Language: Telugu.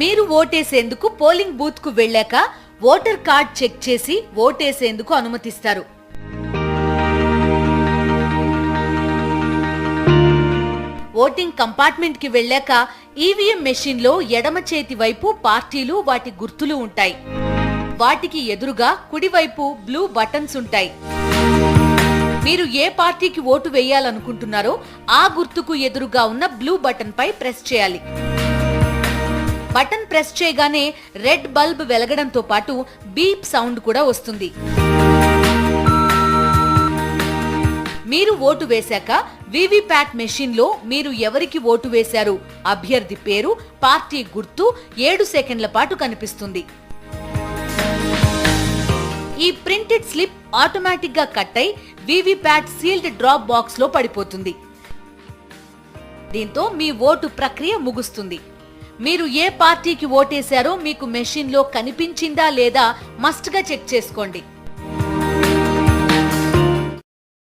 మీరు ఓటేసేందుకు పోలింగ్ బూత్కు వెళ్ళాక ఓటర్ కార్డ్ చెక్ చేసి ఓటేసేందుకు అనుమతిస్తారు. ఓటింగ్ కంపార్ట్మెంట్కి వెళ్ళాక ఈవీఎం మెషిన్లో ఎడమ చేతి వైపు పార్టీలు వాటి గుర్తులు ఉంటాయి. వాటికి ఎదురుగా కుడివైపు బ్లూ బటన్స్ ఉంటాయి. మీరు ఏ పార్టీకి ఓటు వేయాలనుకుంటున్నారో ఆ గుర్తుకు ఎదురుగా ఉన్న బ్లూ బటన్ పై ప్రెస్ చేయాలి. బటన్ ప్రెస్ చేయగానే రెడ్ బల్బ్ వెలగడంతో పాటు బీప్ సౌండ్ కూడా వస్తుంది. మీరు ఓటు వేశాక వివిప్యాట్ మెషిన్లో మీరు ఎవరికి ఓటు వేశారు? అభ్యర్థి పేరు పార్టీ గుర్తు ఏడు సెకండ్ల పాటు కనిపిస్తుంది. ఈ ప్రింటెడ్ స్లిప్ ఆటోమేటిక్గా కట్ అయి వివిప్యాట్ సీల్డ్ డ్రాప్ బాక్స్లో పడిపోతుంది. దీంతో మీ ఓటు ప్రక్రియ ముగుస్తుంది. మీరు ఏ పార్టీకి ఓటేశారో మీకు మెషిన్లో కనిపించిందా లేదా మస్ట్గా చెక్ చేసుకోండి.